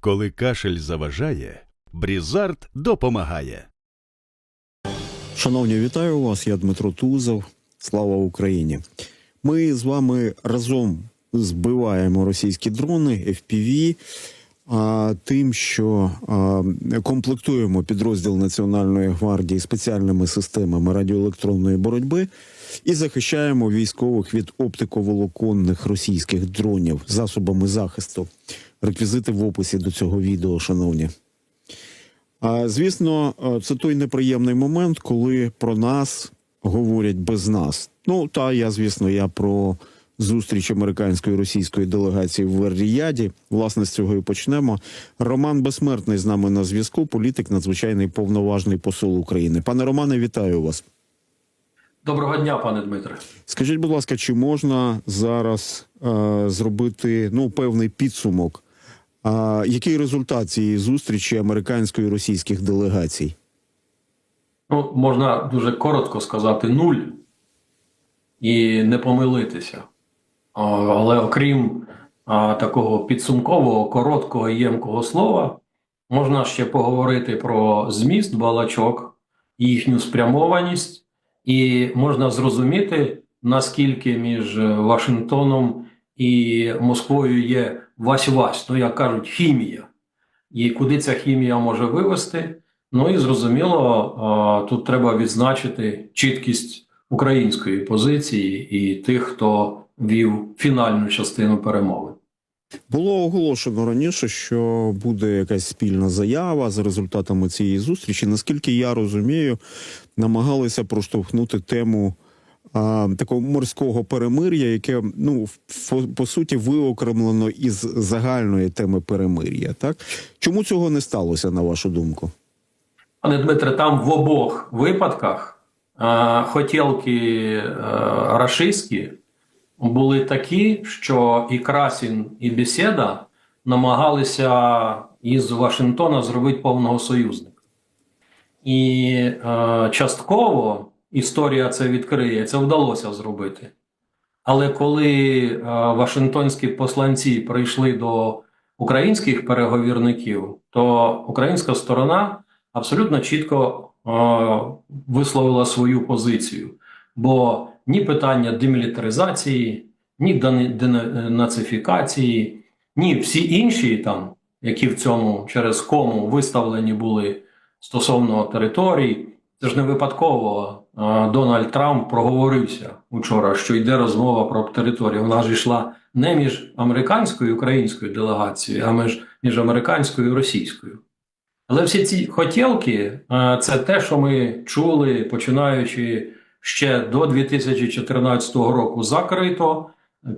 Коли кашель заважає, Брізард допомагає. Шановні, вітаю вас. Я Дмитро Тузов. Слава Україні. Ми з вами разом збиваємо російські дрони FPV, тим, що комплектуємо підрозділ Національної гвардії спеціальними системами радіоелектронної боротьби і захищаємо військових від оптиковолоконних російських дронів засобами захисту. Реквізити в описі до цього відео, шановні. Звісно, це той неприємний момент, коли про нас говорять без нас. Ну та я, звісно, я про зустріч американської і російської делегації в Ріяді. Власне, з цього і почнемо. Роман Безсмертний з нами на зв'язку. Політик, надзвичайний повноважний посол України. Пане Романе, вітаю вас. Доброго дня, пане Дмитре. Скажіть, будь ласка, чи можна зараз е, зробити ну певний підсумок? А який результат цієї зустрічі американської і російських делегацій? Ну, можна дуже коротко сказати нуль і не помилитися. Але окрім такого підсумкового, короткого і ємкого слова, можна ще поговорити про зміст балачок, їхню спрямованість, і можна зрозуміти, наскільки між Вашингтоном і Москвою є вась-вась, ну як кажуть, хімія. І куди ця хімія може вивести. Ну і зрозуміло, тут треба відзначити чіткість української позиції і тих, хто вів фінальну частину перемовин. Було оголошено раніше, що буде якась спільна заява за результатами цієї зустрічі. Наскільки я розумію, намагалися проштовхнути тему а, такого морського перемир'я, яке ну по, по суті виокремлено із загальної теми перемир'я. Так чому цього не сталося, на вашу думку? Пане Дмитре, там в обох випадках хотілки е, рашистські були такі, що і Красін, і Бесіда намагалися із Вашингтона зробити повного союзника. І е, частково історія це відкриє, це вдалося зробити. Але коли е, Вашингтонські посланці прийшли до українських переговірників, то українська сторона абсолютно чітко висловила свою позицію. Бо ні питання демілітаризації, ні денацифікації, ні всі інші там, які в цьому через кому виставлені були стосовно територій, це ж не випадково е, Дональд Трамп проговорився учора, що йде розмова про територію. Вона ж йшла не між американською і українською делегацією, а між, між американською і російською. Але всі ці хотілки е, це те, що ми чули, починаючи ще до 2014 року закрито,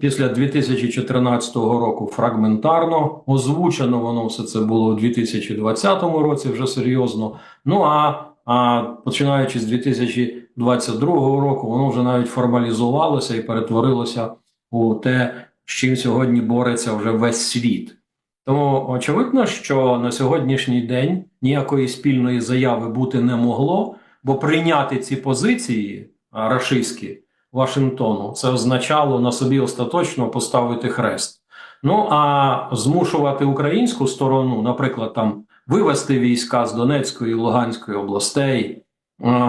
після 2014 року фрагментарно, озвучено воно все це було у 2020 році вже серйозно. Ну а, а починаючи з 2022 року, воно вже навіть формалізувалося і перетворилося у те, з чим сьогодні бореться вже весь світ. Тому очевидно, що на сьогоднішній день ніякої спільної заяви бути не могло, бо прийняти ці позиції рашистські Вашингтону це означало на собі остаточно поставити хрест. Ну а змушувати українську сторону, наприклад, там вивести війська з Донецької і Луганської областей,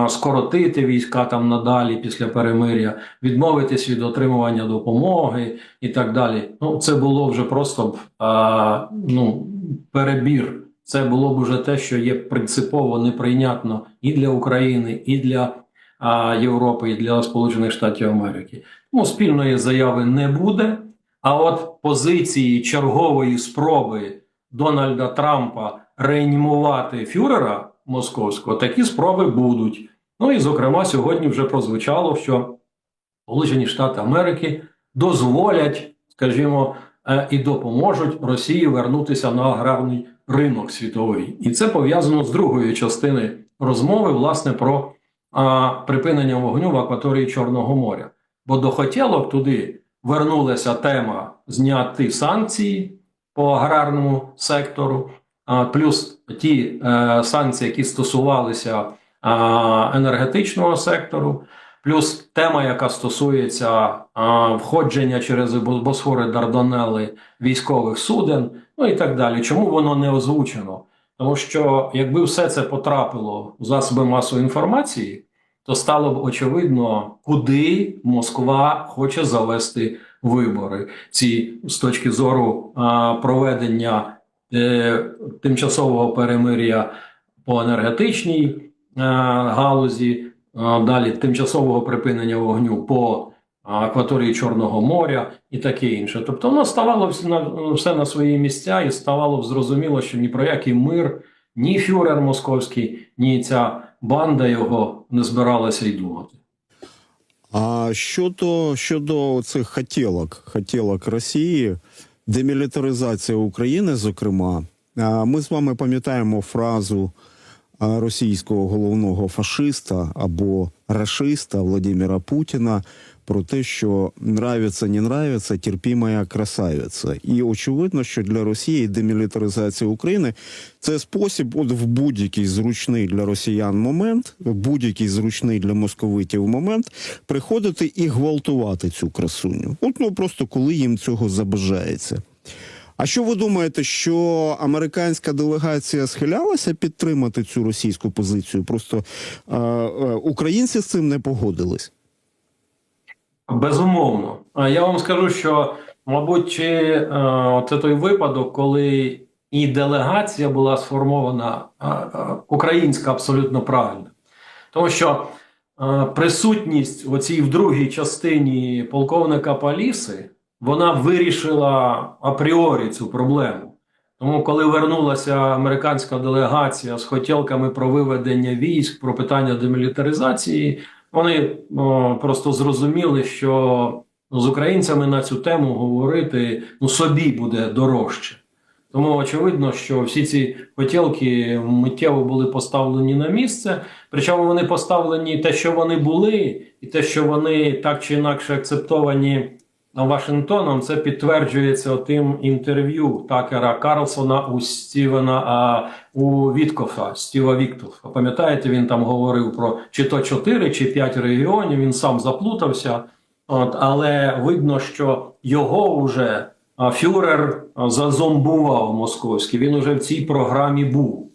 скоротити війська там надалі після перемиря, відмовитись від отримування допомоги і так далі. Ну, це було вже просто а, ну, перебір. Це було б уже те, що є принципово неприйнятно і для України, і для а, Європи, і для Сполучених Штатів Америки. Тому спільної заяви не буде. А от позиції чергової спроби Дональда Трампа реанімувати фюрера московського, такі спроби будуть. Ну і зокрема, сьогодні вже прозвучало, що Сполучені Штати Америки дозволять, скажімо, е, і допоможуть Росії вернутися на аграрний ринок світовий. І це пов'язано з другою частиною розмови, власне, про а, припинення вогню в акваторії Чорного моря. Бо до хотілок туди вернулася тема зняти санкції по аграрному сектору, плюс ті е, санкції, які стосувалися енергетичного сектору, плюс тема, яка стосується входження через Босфори Дарданели військових суден, ну і так далі. Чому воно не озвучено? Тому що якби все це потрапило в засоби масової інформації, то стало б очевидно, куди Москва хоче завести вибори. Ці з точки зору а, проведення е, тимчасового перемир'я по енергетичній галузі, далі тимчасового припинення вогню по акваторії Чорного моря і таке інше. Тобто воно ставало все на, свої місця і ставало зрозуміло, що ні про який мир, ні фюрер московський, ні ця банда його не збиралася й думати. А щодо, щодо цих хотілок, хотілок Росії, демілітаризація України, зокрема, ми з вами пам'ятаємо фразу російського головного фашиста або рашиста Владимира Путіна про те, що нравиться, не нравиться, терпімая красавиця. І очевидно, що для Росії демілітаризація України це спосіб, от в будь-який зручний для росіян момент, в будь-який зручний для московитів момент, приходити і гвалтувати цю красуню. От ну просто коли їм цього забажається. А що ви думаєте, що американська делегація схилялася підтримати цю російську позицію? Просто е, е, українці з цим не погодились. Безумовно. Я вам скажу, що, мабуть, е, це той випадок, коли і делегація була сформована е, е, українська абсолютно правильно. Тому що е, присутність оцій в другій частині полковника Паліси, вона вирішила апріорі цю проблему. Тому, коли вернулася американська делегація з хотілками про виведення військ, про питання демілітаризації, вони о, просто зрозуміли, що ну, з українцями на цю тему говорити ну, собі буде дорожче. Тому очевидно, що всі ці хотілки миттєво були поставлені на місце. Причому вони поставлені те, що вони були, і те, що вони так чи інакше акцептовані Вашингтоном, це підтверджується тим інтерв'ю Такера Карлсона у Стівена а, у Віткофа, Стіва Віктофа. Пам'ятаєте, він там говорив про чи то 4, чи 5 регіонів. Він сам заплутався. От, але видно, що його вже фюрер зазомбував московський. Він уже в цій програмі був.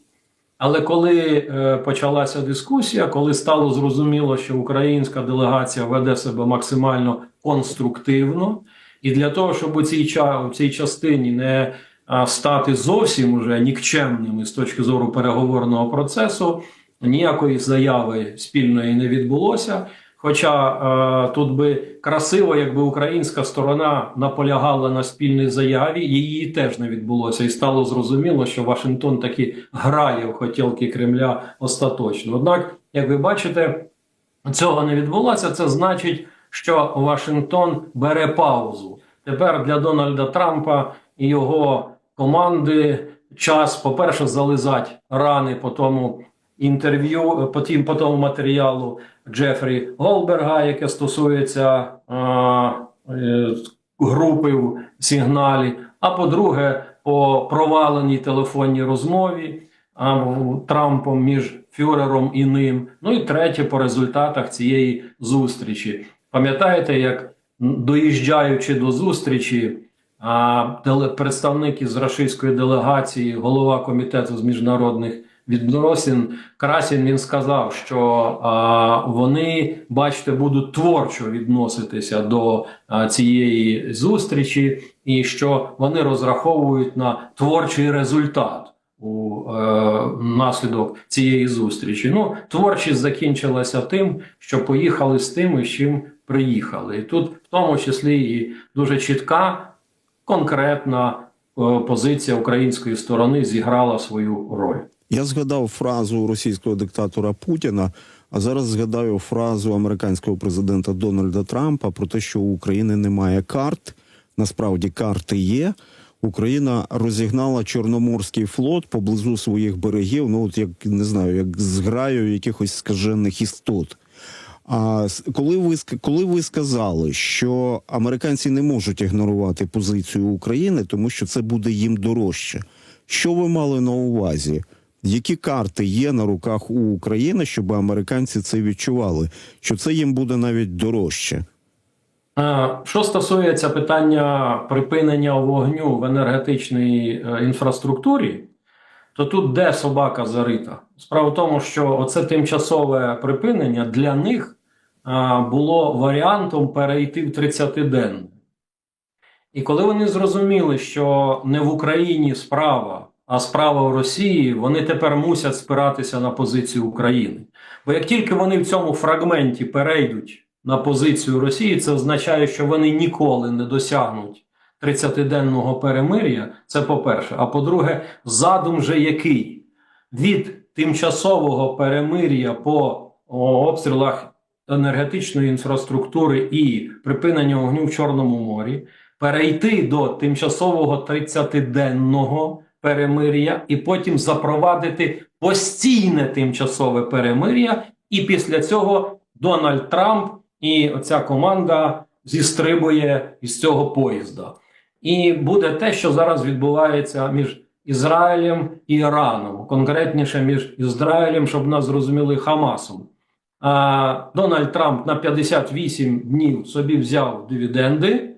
Але коли е, почалася дискусія, коли стало зрозуміло, що українська делегація веде себе максимально конструктивно, і для того, щоб у цій, у цій частині не стати зовсім уже нікчемними з точки зору переговорного процесу, ніякої заяви спільної не відбулося. Хоча е, тут би красиво, якби українська сторона наполягала на спільній заяві, її теж не відбулося, і стало зрозуміло, що Вашингтон таки грає в хотілки Кремля остаточно. Однак, як ви бачите, цього не відбулося. Це значить, що Вашингтон бере паузу. Тепер для Дональда Трампа і його команди час, по-перше, зализати рани по тому інтерв'ю, по, тім, по тому матеріалу Джефрі Голберга, яке стосується е, групи в сигналі. А по-друге, по проваленій телефонній розмові а, Трампом між Фюрером і ним. Ну і третє, по результатах цієї зустрічі. Пам'ятаєте, як доїжджаючи до зустрічі, а, представник із рашистської делегації, голова комітету з міжнародних відносин Красін він сказав, що вони, бачите, будуть творчо відноситися до цієї зустрічі, і що вони розраховують на творчий результат у е, наслідок цієї зустрічі. Ну, творчість закінчилася тим, що поїхали з тим, з чим приїхали. І тут, в тому числі, і дуже чітка, конкретна е, позиція української сторони зіграла свою роль. Я згадав фразу російського диктатора Путіна, а зараз згадаю фразу американського президента Дональда Трампа про те, що у України немає карт. Насправді карти є. Україна розігнала Чорноморський флот поблизу своїх берегів. Ну от як не знаю, як зграю якихось скажених істот. А коли ви коли ви сказали, що американці не можуть ігнорувати позицію України, тому що це буде їм дорожче, що ви мали на увазі? Які карти є на руках у України, щоб американці це відчували? Що це їм буде навіть дорожче? Що стосується питання припинення вогню в енергетичній е, інфраструктурі, то тут де собака зарита? Справа в тому, що оце тимчасове припинення для них було варіантом перейти в 30-денне. І коли вони зрозуміли, що не в Україні справа, а справа в Росії, вони тепер мусять спиратися на позицію України. Бо як тільки вони в цьому фрагменті перейдуть на позицію Росії, це означає, що вони ніколи не досягнуть 30-денного перемир'я. Це по-перше. А по-друге, задум же який від тимчасового перемир'я по обстрілах енергетичної інфраструктури і припинення вогню в Чорному морі, перейти до тимчасового 30-денного перемир'я і потім запровадити постійне тимчасове перемир'я, і після цього Дональд Трамп і оця команда зістрибує із цього поїзда. І буде те, що зараз відбувається між Ізраїлем і Іраном, конкретніше між Ізраїлем, щоб нас зрозуміли Хамасом. Дональд Трамп на 58 днів собі взяв дивіденди,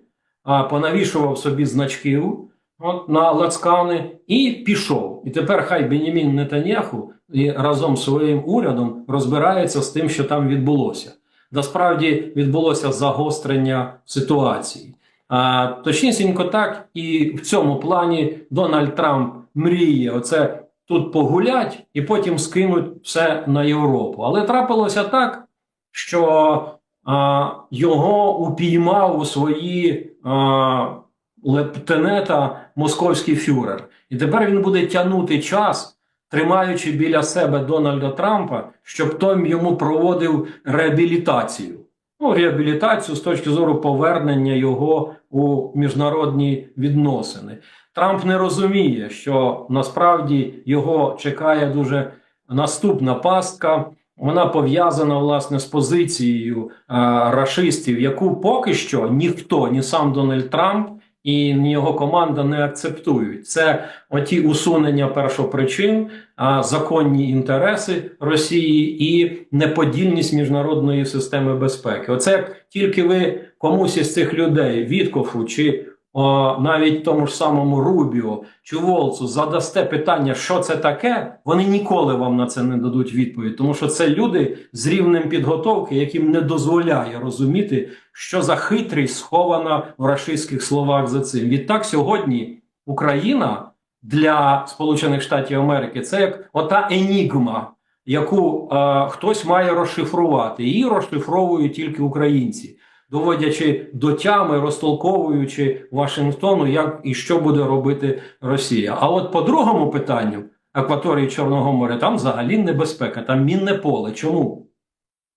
понавішував собі значків от, на лацкани і пішов. І тепер хай Бенімін Нетаньяху і разом з своїм урядом розбирається з тим, що там відбулося. Насправді відбулося загострення ситуації. А, точнісінько так, і в цьому плані Дональд Трамп мріє оце тут погулять і потім скинуть все на Європу. Але трапилося так, що а, його упіймав у свої а, лептенета московський фюрер. І тепер він буде тягнути час, тримаючи біля себе Дональда Трампа, щоб той йому проводив реабілітацію. Ну, реабілітацію з точки зору повернення його у міжнародні відносини. Трамп не розуміє, що насправді його чекає дуже наступна пастка. Вона пов'язана власне з позицією а, рашистів, яку поки що ніхто, ні сам Дональд Трамп і ні його команда не акцептують. Це оті усунення першопричин, а, законні інтереси Росії і неподільність міжнародної системи безпеки. Оце як тільки ви комусь із цих людей Віткофу чи о, навіть тому ж самому Рубіо чи Волцу задасте питання, що це таке, вони ніколи вам на це не дадуть відповідь, тому що це люди з рівнем підготовки, яким не дозволяє розуміти, що за хитрість схована в рашистських словах за цим. Відтак сьогодні Україна для Сполучених Штатів Америки це як ота енігма, яку е, хтось має розшифрувати. Її розшифровують тільки українці доводячи до тями, розтолковуючи Вашингтону, як і що буде робити Росія. А от по другому питанню акваторії Чорного моря там взагалі небезпека, там мінне поле. Чому?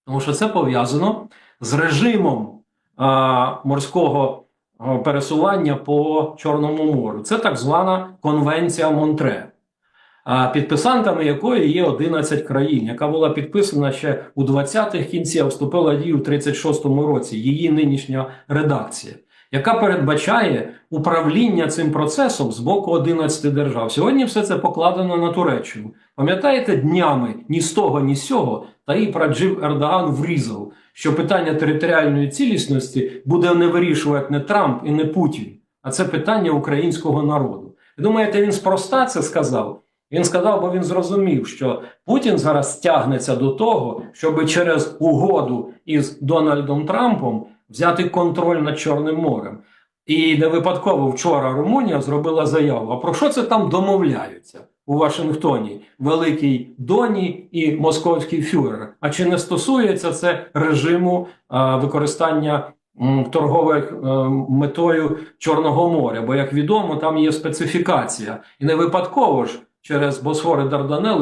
Тому що це пов'язано з режимом а, морського пересування по Чорному морю. Це так звана Конвенція Монтре. Підписантами якої є 11 країн, яка була підписана ще у 20-х кінці, а вступила в дію в 36-му році. Її нинішня редакція, яка передбачає управління цим процесом з боку 11 держав. Сьогодні все це покладено на Туреччину. Пам'ятаєте, днями ні з того, ні з сього Таїп Раджив Ердоган врізав, що питання територіальної цілісності буде не вирішувати не Трамп і не Путін, а це питання українського народу. Ви думаєте, він спроста це сказав? Він сказав, бо він зрозумів, що Путін зараз стягнеться до того, щоб через угоду із Дональдом Трампом взяти контроль над Чорним морем. І не випадково вчора Румунія зробила заяву. А про що це там домовляються у Вашингтоні? Великий Доні і московський фюрер. А чи не стосується це режиму а, використання торгових е, метою Чорного моря? Бо, як відомо, там є специфікація, і не випадково ж через Босфор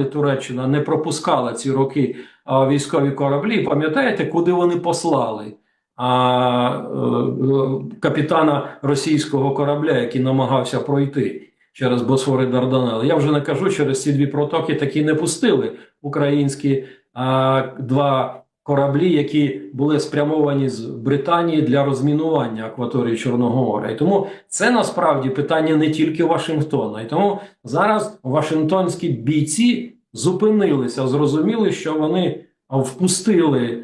і Туреччина не пропускала ці роки а, військові кораблі. Пам'ятаєте, куди вони послали? А е, капітана російського корабля, який намагався пройти через Босфор і. Я вже не кажу, через ці дві протоки такі не пустили українські а, два кораблі, які були спрямовані з Британії для розмінування акваторії Чорного моря. І тому це насправді питання не тільки Вашингтона. І тому зараз Вашингтонські бійці зупинилися, зрозуміли, що вони впустили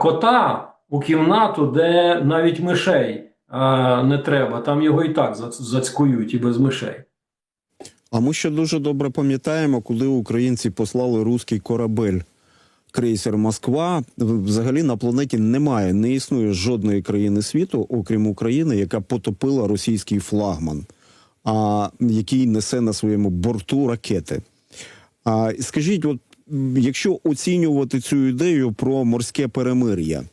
кота у кімнату, де навіть мишей не треба. Там його і так зац- зацькують і без мишей. А ми ще дуже добре пам'ятаємо, коли українці послали руський корабель. Крейсер Москва взагалі на планеті немає, не існує жодної країни світу, окрім України, яка потопила російський флагман, а який несе на своєму борту ракети. А скажіть, от якщо оцінювати цю ідею про морське перемир'я,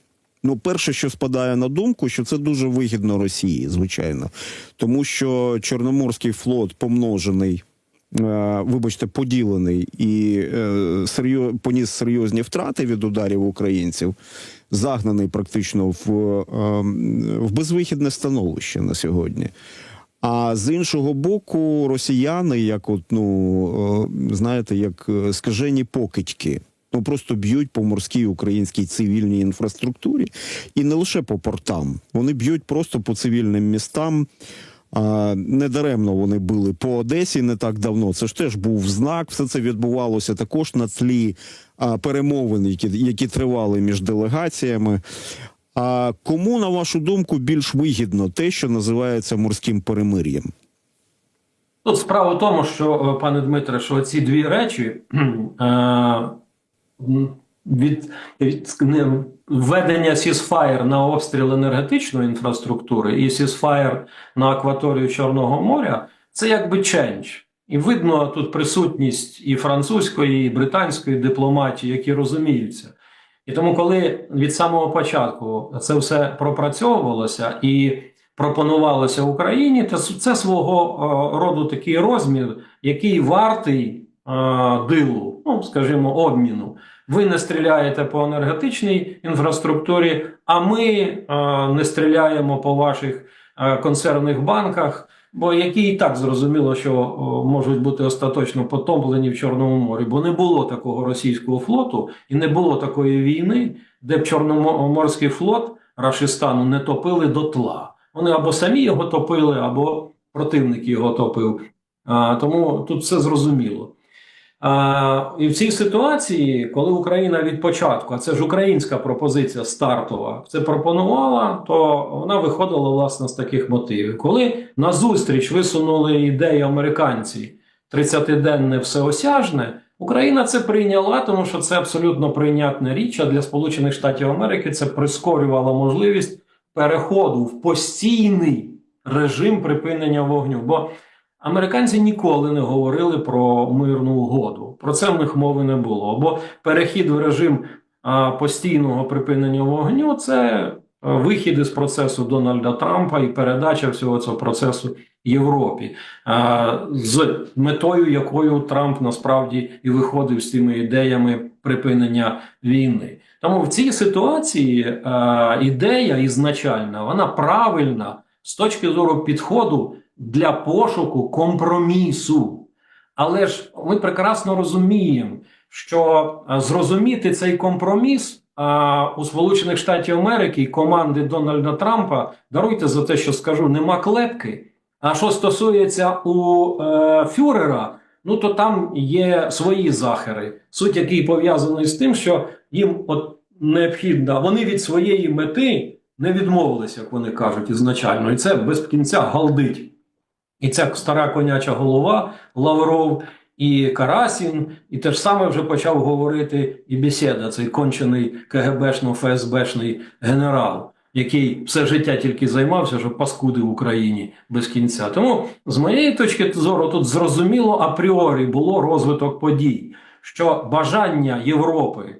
ну перше, що спадає на думку, що це дуже вигідно Росії, звичайно, тому що Чорноморський флот помножений. Е, Вибачте, поділений і е, серйоз, поніс серйозні втрати від ударів українців, загнаний практично в, е, в безвихідне становище на сьогодні. А з іншого боку, росіяни, як от, ну знаєте, як скажені покидьки, ну просто б'ють по морській українській цивільній інфраструктурі, і не лише по портам. Вони б'ють просто по цивільним містам. Недаремно вони били по Одесі не так давно. Це ж теж був знак. Все це відбувалося також на тлі перемовин, які, які тривали між делегаціями. А кому, на вашу думку, більш вигідно те, що називається морським перемир'ям? Тут справа в тому, що, е, пане Дмитре, що ці дві речі е, від, від не, введення сісфаєр на обстріл енергетичної інфраструктури і сісфаєр на акваторію Чорного моря це якби ченч. І видно тут присутність і французької, і британської дипломатії, які розуміються. І тому, коли від самого початку це все пропрацьовувалося і пропонувалося Україні, то це свого е, роду такий розмір, який вартий е, дилу, ну скажімо, обміну. Ви не стріляєте по енергетичній інфраструктурі, а ми е, не стріляємо по ваших е, консервних банках, бо які і так зрозуміло, що о, можуть бути остаточно потоплені в Чорному морі, бо не було такого російського флоту і не було такої війни, де б Чорноморський флот Рашистану не топили до тла. Вони або самі його топили, або противник його топив. А, тому тут все зрозуміло. І в цій ситуації, коли Україна від початку, а це ж українська пропозиція стартова, це пропонувала, то вона виходила власне з таких мотивів. Коли назустріч висунули ідеї американці 30-денне всеосяжне, Україна це прийняла, тому що це абсолютно прийнятна річ. А для Сполучених Штатів Америки це прискорювало можливість переходу в постійний режим припинення вогню. Бо Американці ніколи не говорили про мирну угоду. Про це в них мови не було. Бо перехід в режим а, постійного припинення вогню це вихід із процесу Дональда Трампа і передача всього цього процесу Європі, а, з метою якою Трамп насправді і виходив з цими ідеями припинення війни. Тому в цій ситуації а, ідея ізначальна, вона правильна з точки зору підходу для пошуку компромісу. Але ж ми прекрасно розуміємо, що зрозуміти цей компроміс а, у Сполучених Штатів Америки і команди Дональда Трампа даруйте за те, що скажу, нема клепки. А що стосується у е, Фюрера, ну то там є свої захири, суть який пов'язаний з тим, що їм от необхідно, вони від своєї мети не відмовилися, як вони кажуть, ізначально, і це без кінця галдить. І ця стара коняча голова Лавров і Карасін, і те ж саме вже почав говорити і бесіда, цей кончений КГБшно ФСБшний генерал, який все життя тільки займався, що паскуди в Україні без кінця. Тому, з моєї точки зору, тут зрозуміло апріорі було розвиток подій, що бажання Європи,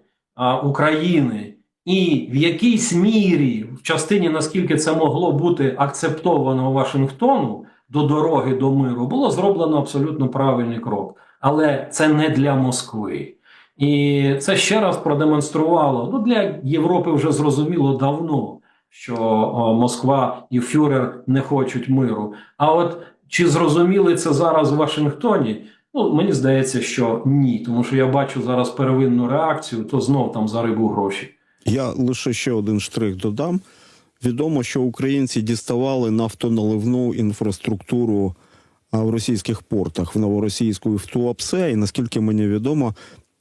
України і в якійсь мірі, в частині наскільки це могло бути акцептовано Вашингтону до дороги до миру, було зроблено абсолютно правильний крок. Але це не для Москви. І це ще раз продемонструвало. Ну, для Європи вже зрозуміло давно, що Москва і Фюрер не хочуть миру. А от чи зрозуміли це зараз в Вашингтоні? Ну, мені здається, що ні, тому що я бачу зараз первинну реакцію, то знов там за рибу гроші. Я лише ще один штрих додам. Відомо, що українці діставали нафтоналивну інфраструктуру в російських портах в новоросійську і в Туапсе. І наскільки мені відомо,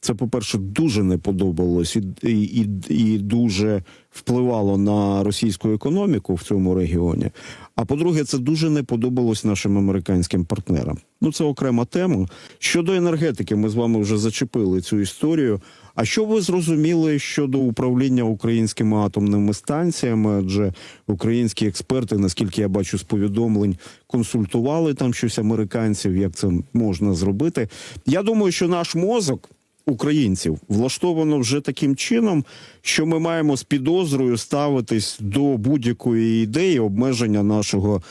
Це, по-перше, дуже не подобалось і, і, і дуже впливало на російську економіку в цьому регіоні. А по-друге, це дуже не подобалось нашим американським партнерам. Ну, це окрема тема. Щодо енергетики, ми з вами вже зачепили цю історію. А що ви зрозуміли щодо управління українськими атомними станціями? Адже українські експерти, наскільки я бачу з повідомлень, консультували там щось американців, як це можна зробити. Я думаю, що наш мозок українців влаштовано вже таким чином, що ми маємо з підозрою ставитись до будь-якої ідеї обмеження нашого.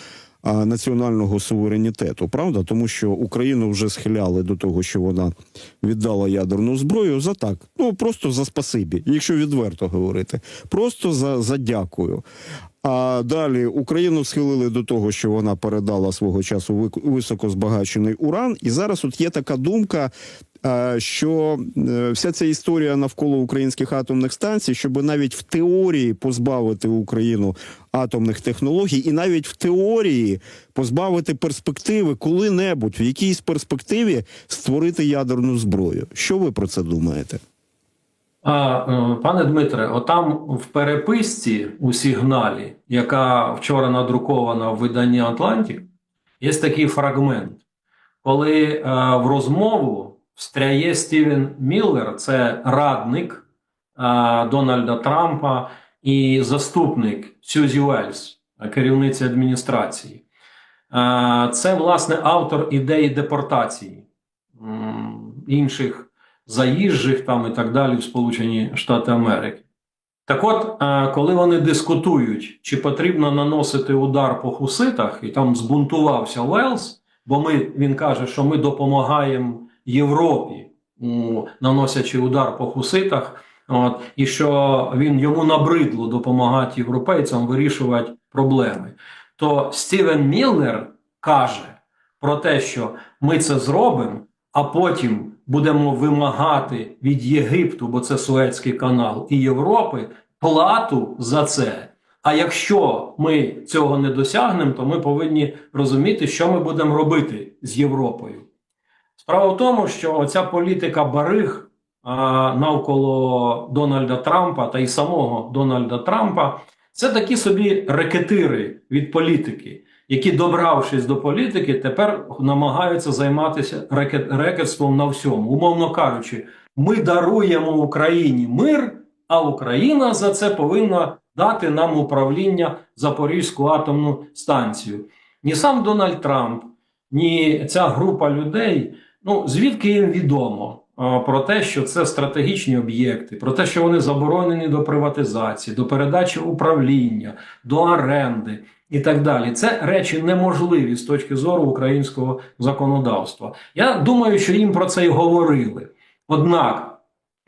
Національного суверенітету, правда, тому що Україну вже схиляли до того, що вона віддала ядерну зброю за так. Ну просто за спасибі, якщо відверто говорити, просто за, за дякую. А далі Україну схилили до того, що вона передала свого часу вик- високозбагачений уран. І зараз от є така думка, що е, вся ця історія навколо українських атомних станцій, щоб навіть в теорії позбавити Україну атомних технологій, і навіть в теорії позбавити перспективи коли-небудь в якійсь перспективі створити ядерну зброю. Що ви про це думаєте? А, е, пане Дмитре, отам в переписці у сигналі, яка вчора надрукована в виданні Атлантик, є такий фрагмент, коли е, в розмову встряє Стівен Міллер, це радник е, Дональда Трампа і заступник Сюзі Уельс, керівниці адміністрації. Е, це, власне, автор ідеї депортації інших заїжджих там і так далі в Сполучені Штати Америки. Так от, коли вони дискутують, чи потрібно наносити удар по хуситах, і там збунтувався Уелс, бо ми, він каже, що ми допомагаємо Європі, наносячи удар по хуситах, от, і що він йому набридло допомагати європейцям вирішувати проблеми. То Стівен Міллер каже про те, що ми це зробимо, а потім будемо вимагати від Єгипту, бо це Суецький канал, і Європи плату за це. А якщо ми цього не досягнемо, то ми повинні розуміти, що ми будемо робити з Європою. Справа в тому, що оця політика бариг навколо Дональда Трампа та й самого Дональда Трампа це такі собі рекетири від політики, які, добравшись до політики, тепер намагаються займатися рекет, рекетством на всьому. Умовно кажучи, ми даруємо Україні мир, а Україна за це повинна дати нам управління Запорізьку атомну станцію. Ні сам Дональд Трамп, ні ця група людей, ну звідки їм відомо про те, що це стратегічні об'єкти, про те, що вони заборонені до приватизації, до передачі управління, до оренди і так далі. Це речі неможливі з точки зору українського законодавства. Я думаю, що їм про це й говорили. Однак,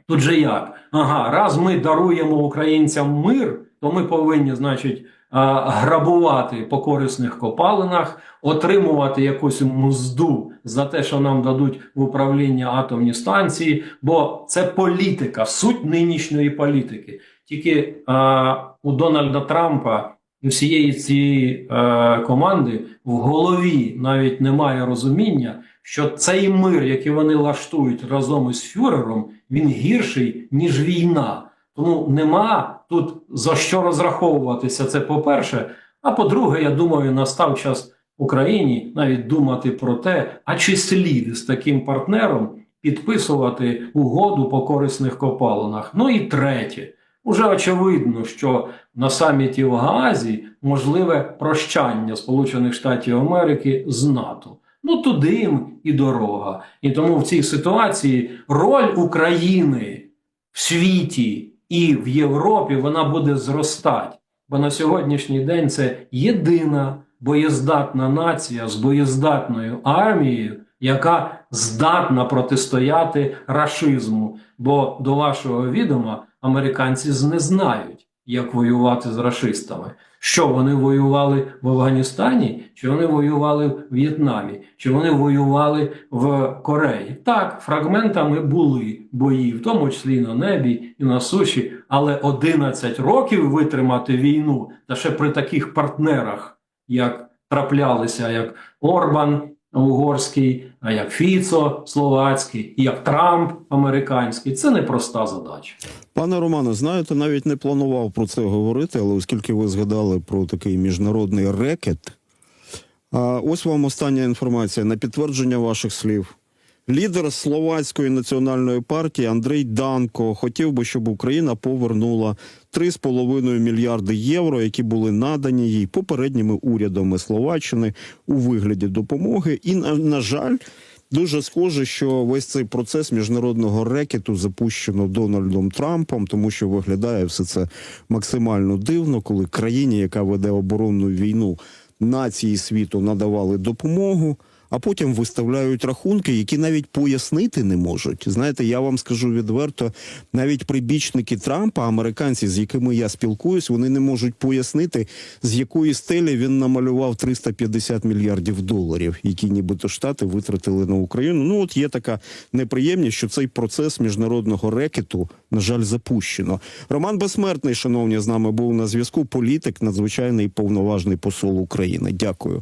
тут же як? Ага, раз ми даруємо українцям мир, то ми повинні, значить, грабувати по корисних копалинах, отримувати якусь мзду за те, що нам дадуть в управління атомні станції, бо це політика, суть нинішньої політики. Тільки а, у Дональда Трампа і всієї цієї е, команди в голові навіть немає розуміння, що цей мир, який вони лаштують разом із фюрером, він гірший ніж війна. Тому нема тут за що розраховуватися. Це по-перше. А по-друге, я думаю, настав час Україні навіть думати про те, а чи слід з таким партнером підписувати угоду по корисних копалинах. Ну і третє. Уже очевидно, що на саміті в Гаазі можливе прощання Сполучених Штатів Америки з НАТО. Ну туди їм і дорога. І тому в цій ситуації роль України в світі і в Європі вона буде зростати. Бо на сьогоднішній день це єдина боєздатна нація з боєздатною армією, яка здатна протистояти рашизму. Бо до вашого відома американці не знають, як воювати з рашистами. Що вони воювали в Афганістані, чи вони воювали в В'єтнамі, чи вони воювали в Кореї? Так, фрагментами були бої, в тому числі на небі і на суші, але 11 років витримати війну, та ще при таких партнерах, як траплялися, як Орбан, угорський, а як Фіцо словацький, як Трамп американський. Це непроста задача. Пане Романе, знаєте, навіть не планував про це говорити, але оскільки ви згадали про такий міжнародний рекет, ось вам остання інформація на підтвердження ваших слів. Лідер словацької національної партії Андрій Данко хотів би, щоб Україна повернула 3,5 мільярди євро, які були надані їй попередніми урядами Словаччини у вигляді допомоги. І на, жаль, дуже схоже, що весь цей процес міжнародного рекету запущено Дональдом Трампом, тому що виглядає все це максимально дивно, коли країні, яка веде оборонну війну, нації світу надавали допомогу. А потім виставляють рахунки, які навіть пояснити не можуть. Знаєте, я вам скажу відверто, навіть прибічники Трампа, американці, з якими я спілкуюсь, вони не можуть пояснити, з якої стелі він намалював 350 мільярдів доларів, які нібито штати витратили на Україну. Ну от є така неприємність, що цей процес міжнародного рекету, на жаль, запущено. Роман Безсмертний, шановні, з нами був на зв'язку. Політик, надзвичайний повноважний посол України. Дякую.